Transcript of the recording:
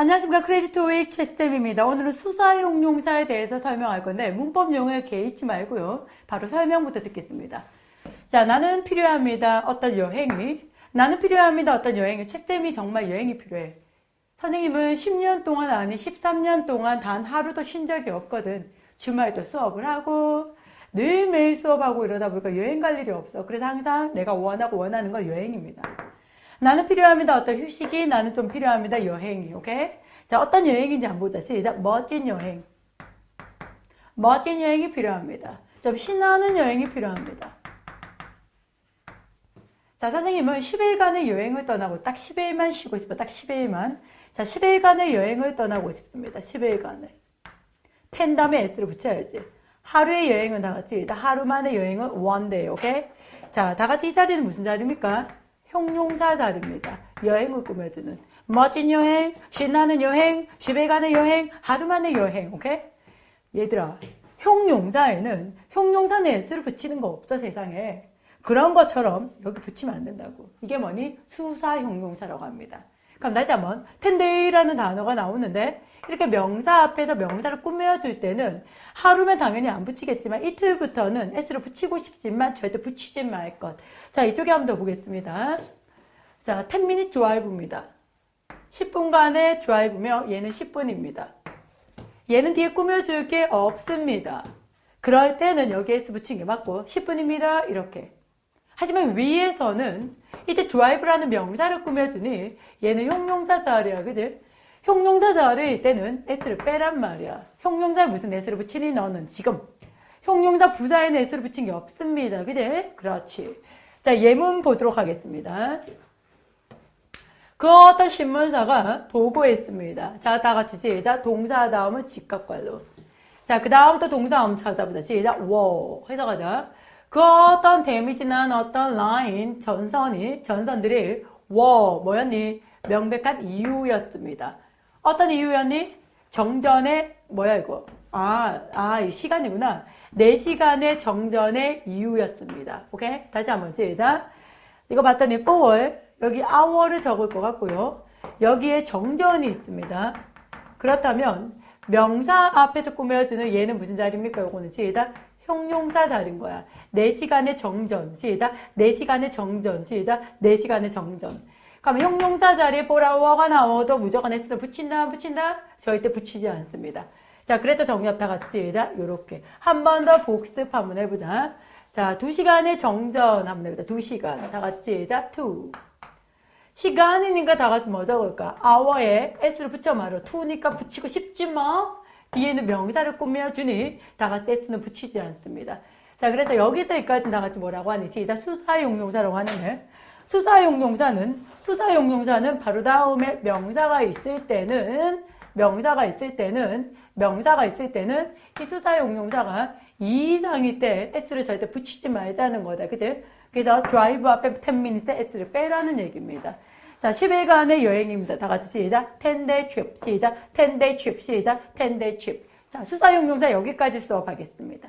안녕하십니까. 웨이 최스템입니다. 오늘은 수사용 용사에 대해서 설명할 건데 문법 용어에 개의치 말고요. 바로 설명부터 듣겠습니다. 자, 나는 필요합니다. 어떤 여행이. 나는 필요합니다. 어떤 여행이. 최스템이 정말 여행이 필요해. 선생님은 10년 동안 아니 13년 동안 단 하루도 쉰 적이 없거든. 주말도 수업을 하고 늘 매일 수업하고 이러다 보니까 여행 갈 일이 없어. 그래서 항상 내가 원하고 원하는 건 여행입니다. 나는 필요합니다. 어떤 휴식이 나는 좀 필요합니다. 여행이. 오케이? 자, 어떤 여행인지 한번 보자. 시작. 멋진 여행. 멋진 여행이 필요합니다. 좀 신나는 여행이 필요합니다. 자, 선생님은 10일간의 여행을 떠나고 딱 10일만 쉬고 싶어. 딱 10일만. 자, 10일간의 여행을 떠나고 싶습니다. 10일간의. 텐 다음에 S를 붙여야지. 하루의 여행은 다 같이. 자, 하루만의 여행은 one day. 오케이? 자, 다 같이 이 자리는 무슨 자리입니까? 형용사 자리입니다. 여행을 꾸며주는. 멋진 여행, 신나는 여행, 10일간의 여행, 하루만의 여행. 오케이? 얘들아, 형용사에는 형용사는 S를 붙이는 거 없어, 세상에. 그런 것처럼 여기 붙이면 안 된다고. 이게 뭐니? 수사 형용사라고 합니다. 그럼 다시 한번 텐데이라는 단어가 나오는데 이렇게 명사 앞에서 명사를 꾸며줄 때는 하루면 당연히 안 붙이겠지만 이틀부터는 S를 붙이고 싶지만 절대 붙이지 말 것. 자, 이쪽에 한번 더 보겠습니다. 자, 10minute drive입니다. 10분간의 drive며 얘는 10분입니다. 얘는 뒤에 꾸며줄 게 없습니다. 그럴 때는 여기 S 붙인 게 맞고 10분입니다. 이렇게. 하지만 위에서는 이때 drive라는 명사를 꾸며주니 얘는 형용사 자리야. 그지? 형용사 자리일 때는 S를 빼란 말이야. 형용사에 무슨 S를 붙이니 너는 지금 형용사 부사에는 S를 붙인 게 없습니다. 그지? 그렇지. 자, 예문 보도록 하겠습니다. 그 어떤 신문사가 보고했습니다. 자, 다 같이 시작. 동사 다음은 직각관로. 자, 그 다음 또 동사 한번 찾아보자. 시작. 워. 해석하자. 그 어떤 데미지난 어떤 라인, 전선이, 전선들이 워, 뭐였니? 명백한 이유였습니다. 어떤 이유였니? 정전의, 뭐야 이거? 아, 아, 이 시간이구나. 4시간의 정전의 이유였습니다. 오케이? 다시 한번 시작. 이거 봤더니 for, 여기 hour를 적을 것 같고요. 여기에 정전이 있습니다. 그렇다면 명사 앞에서 꾸며주는 얘는 무슨 자리입니까? 요거는 시작. 형용사 자리인 거야. 4시간의 정전, 시작. 4시간의 정전, 시작. 4시간의 정전. 그럼 형용사 자리에 보라워가 나와도 무조건 S를 붙인다, 안 붙인다? 절대 붙이지 않습니다. 자, 그래서 정리합 다 같이 시작. 요렇게. 한 번 더 복습 한번 해보자. 자, 2시간의 정전 한번 해보자. 2시간. 다 같이 시작. 2. 시간이니까 다 같이 뭐 적을까? hour에 S를 붙여 말어. 2니까 붙이고 싶지만 뒤에는 명사를 꾸며주니 다 같이 S는 붙이지 않습니다. 자, 그래서 여기서 여기까지 다 같이 뭐라고 하니? 시작. 수사용용사라고 하는데 수사용용사는 수사용용사는 바로 다음에 명사가 있을 때는 명사가 있을 때는 명사가 있을 때는 이 수사용용사가 2 이상일 때 S를 절대 붙이지 말자는 거다. 그치? 그래서 drive 앞에 10minut에 S를 빼라는 얘기입니다. 자, 10일간의 여행입니다. 다 같이 시작. 10day trip. 시작. 10day trip. 시작. 10day trip. 자, 수사용용사 여기까지 수업하겠습니다.